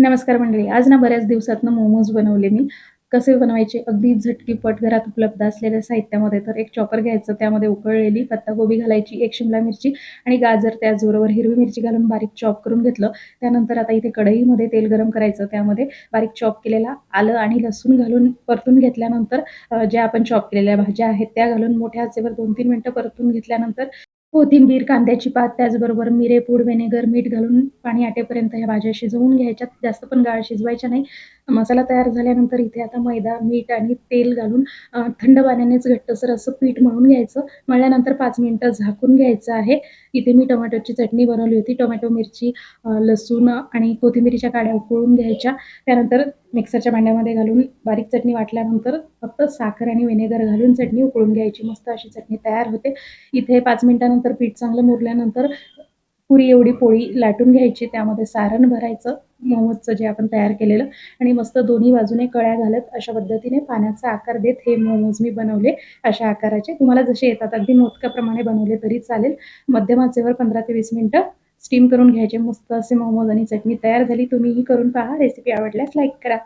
नमस्कार मंडळी. आज ना बऱ्याच दिवसातनं मोमोज बनवले मी. कसे बनवायचे? अगदी झटकीपट घरात उपलब्ध असलेल्या साहित्यामध्ये तर एक चॉपर घ्यायचं, त्यामध्ये उकळलेली पत्ताकोबी घालायची, एक शिमला मिरची आणि गाजर त्याचबरोबर हिरवी मिरची घालून बारीक चॉप करून घेतलं. त्यानंतर आता इथे कढईमध्ये तेल गरम करायचं, त्यामध्ये बारीक चॉप केलेला आलं आणि लसूण घालून परतून घेतल्यानंतर ज्या आपण चॉप केलेल्या भाज्या आहेत त्या घालून मोठ्या आचेवर 2-3 मिनिटं परतून घेतल्यानंतर कोथिंबीर, कांद्याची पात, त्याचबरोबर मिरेपूड, व्हिनेगर, मीठ घालून पाणी आटेपर्यंत ह्या भाज्या शिजवून घ्यायच्यात. जास्त पण गाळ शिजवायच्या नाही. मसाला तयार झाल्यानंतर इथे आता मैदा, मीठ आणि तेल घालून अ, थंड पाण्यानेच घट्टसर असं पीठ मळून घ्यायचं. मळल्यानंतर 5 मिनिटं झाकून घ्यायचं आहे. इथे मी टोमॅटोची चटणी बनवली होती. टोमॅटो, मिरची, अ, लसूण आणि कोथिंबीरीच्या काड्या उकळून घ्यायच्या. त्यानंतर मिक्सरच्या भांड्यामध्ये घालून बारीक चटणी वाटल्यानंतर फक्त साखर आणि व्हिनेगर घालून चटणी उकळून घ्यायची. मस्त अशी चटणी तयार होते. इथे पाच मिनिटानंतर पीठ चांगलं मुरल्यानंतर पुरी एवढी पोळी लाटून घ्यायची. त्यामध्ये सारण भरायचं मोमोजचं जे आपण तयार केलेलं आणि मस्त दोन्ही बाजूने कळ्या घालत अशा पद्धतीने पाण्याचा आकार देत हे मोमोज मी बनवले अशा आकाराचे. तुम्हाला जसे येतात अगदी मोदकाप्रमाणे बनवले तरी चालेल. मध्यम आचेवर 15 ते वीस मिनटं स्टीम करून घ्यायचे. मस्त असे मोमोज आणि चटणी तयार झाली. तुम्हीही करून पहा. रेसिपी आवडल्यास लाईक करा.